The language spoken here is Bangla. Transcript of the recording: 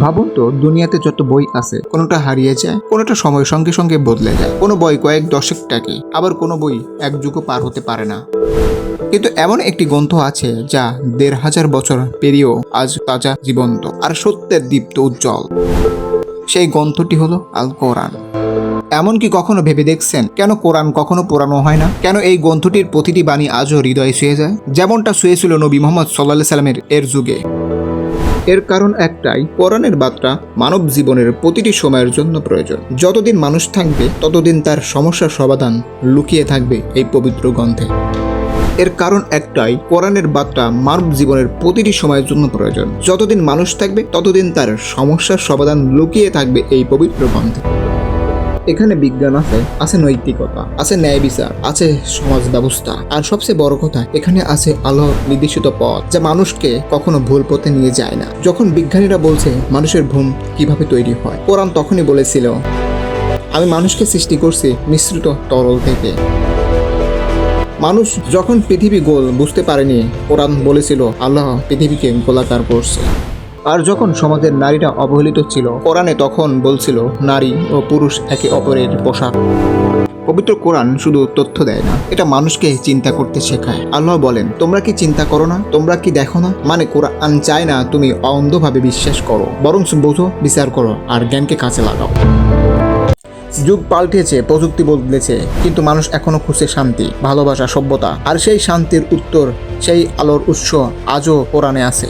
ভাবুন তো, দুনিয়াতে যত বই আছে, কোনোটা হারিয়ে যায়, কোনোটা সময়ের সঙ্গে সঙ্গে বদলে যায়। কোনো বই কয়েক দশক টাকে, আবার কোনো বই এক যুগও পার হতে পারে না। কিন্তু এমন একটি গ্রন্থ আছে যা দেড় হাজার বছর পেরিয়েও আজ তাজা জীবন্ত আর সত্যের দীপ্ত উজ্জ্বল। সেই গ্রন্থটি হলো আল কোরআন। এমনকি কখনো ভেবে দেখছেন? কেন কোরআন কখনো পোড়ানো হয় না? কেন এই গ্রন্থটির প্রতিটি বাণী আজও হৃদয়ে ছুঁয়ে যায়? যেমনটা ছুঁয়েছিল নবী মোহাম্মদ সাল্লাহ সাল্লামের এর যুগে। এর কারণ একটাই, পরাণের বার্তা মানব জীবনের প্রতিটি সময়ের জন্য প্রয়োজন। যতদিন মানুষ থাকবে, ততদিন তার সমস্যার সমাধান লুকিয়ে থাকবে এই পবিত্র গ্রন্থে। এর কারণ একটাই কোরআনের বার্তা মানব জীবনের প্রতিটি সময়ের জন্য প্রয়োজন। যতদিন মানুষ থাকবে, ততদিন তার সমস্যার সমাধান লুকিয়ে থাকবে এই পবিত্র গ্রন্থে। এখানে বিজ্ঞান আছে আছে নৈতিকতা, আছে ন্যায় বিচার, আছে সমাজ ব্যবস্থা। আর সবচেয়ে বড় কথা, এখানে আছে আলোর নির্দেশিত পথ, যা মানুষকে কখনো ভুল পথে নিয়ে যায় না। যখন বিজ্ঞানীরা বলছে মানুষের ভ্রূণ কীভাবে তৈরি হয়, কোরআন তখনই বলেছিল, আমি মানুষকে সৃষ্টি করছি মিশ্রিত তরল থেকে। মানুষ যখন পৃথিবী গোল বুঝতে পারেনি, কোরআন বলেছিল, আল্লাহ পৃথিবীকে গোলাকার করছে। আর যখন সমাজের নারীরা অবহেলিত ছিল, কোরআনে তখন বলছিল, নারী ও পুরুষ একে অপরের পোশাক। পবিত্র কোরআন শুধু তথ্য দেয় না, এটা মানুষকে চিন্তা করতে শেখায়। আল্লাহ বলেন, তোমরা কি চিন্তা করো না? তোমরা কি দেখো না? মানে কোরআন চায় না তুমি অন্ধভাবে বিশ্বাস করো বরং বোঝো, বিচার করো আর জ্ঞানকে কাছে লাগাও। যুগ পাল্টেছে, প্রযুক্তি বদলেছে, কিন্তু মানুষ এখনও খুঁজছে শান্তি, ভালোবাসা, সভ্যতা, আর সেই শান্তির উত্তর, সেই আলোর উৎস আজও কোরআনে আছে।